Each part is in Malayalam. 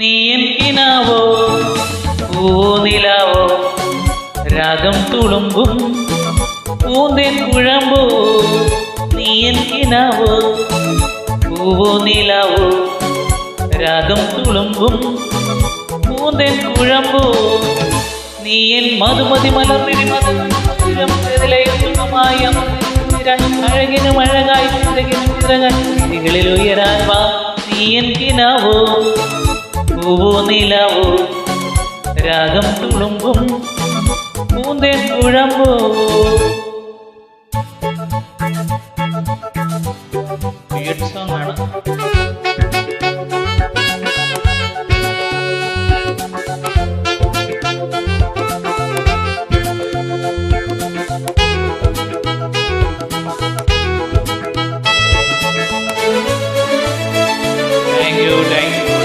നീ എനിക്കിനാവോ പൂനിലാവോ രാഗം തുളുമ്പും പൂന്തേൻ കുഴമ്പോ നീ എനിക്കിനാവോ പൂവോ രാഗം തുളുമ്പും പൂന്തേൻ കുഴമ്പോ നീ എൻ മധുമതി മലർന്നിരി മധുരം അഴകിനും അഴകായി ചിറകിനും ചിറകൻ ഉയരാൻ വാ. നീ എനിക്കിനാവോ പൂനിലവും രാഗം തുളുമ്പും പൂന്തേ കുഴമ്പോ Thank you, thank you.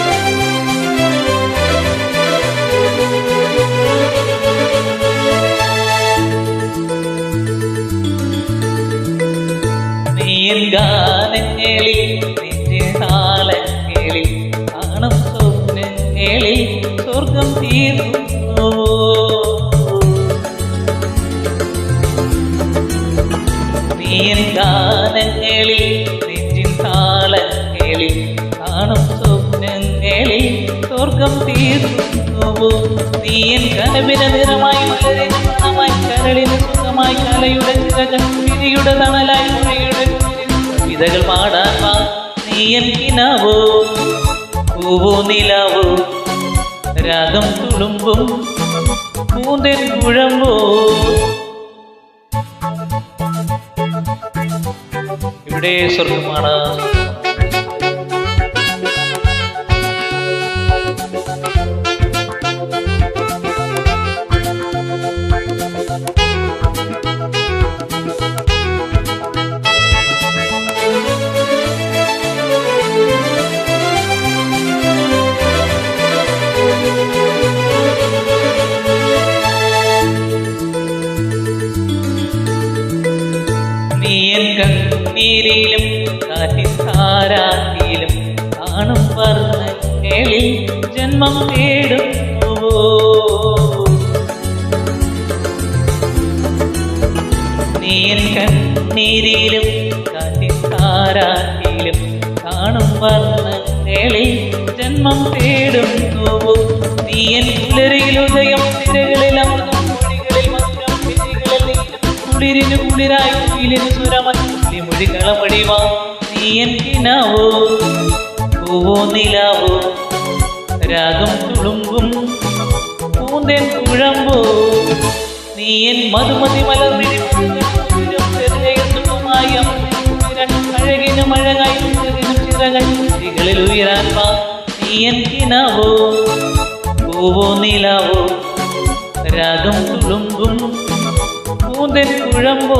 സ്വർഗം തീർന്നുവോ? നീയൻ ഗാനങ്ങളിൽ നെഞ്ചിൻ താളങ്ങളിൽ കാണും സ്വപ്നങ്ങളിൽ സ്വർഗം തീർന്നുവോ? നീയൻ കനവിന് നിറമായി മലരിന് മണമായി കരളിന് സുഖമായി കലയുടെ ചിറകൾ തണലായി മഴയുടെ വിതകൾ പാടാൻ നീയൻ കിനാവോ? പൂവോ നിലാവോ? രാഗം തുളുമ്പും പൂന്തൻ കുഴമ്പോ. ഇവിടെ സ്വർഗമാണ് കാറ്റിൻ താരാട്ടിയിലും കാണും വർണങ്ങളിൽ ജന്മം തേടുന്നുവോ നീയൻ കണ്ണീരിലും കാറ്റിൻ താരാട്ടിയിലും കാണും വർണങ്ങളിൽ ജന്മം തേടുന്നുവോ നീയൻ പുലരിയിൽ ഉദയം തിരകളിൽ അമൃതം കുളിരിന് കുളിരായി കുയിലിന് സുരമായി കളവടിവാ നീ എൻ കിനാവോ പൂവോ നിലാവോ? രാഗം തുളുമ്പും പൂന്തേൻ കുഴമ്പോ? നീ എൻ മധുമതി മലർന്നിരിപ്പുമായും അഴകായി ചിറകൾ ചിറകളിൽ ഉയരാൻ വാ. നീ എൻ കിനാവോ പൂവോ നിലാവോ? രാഗം തുളുമ്പും പൂന്തേൻ കുഴമ്പോ?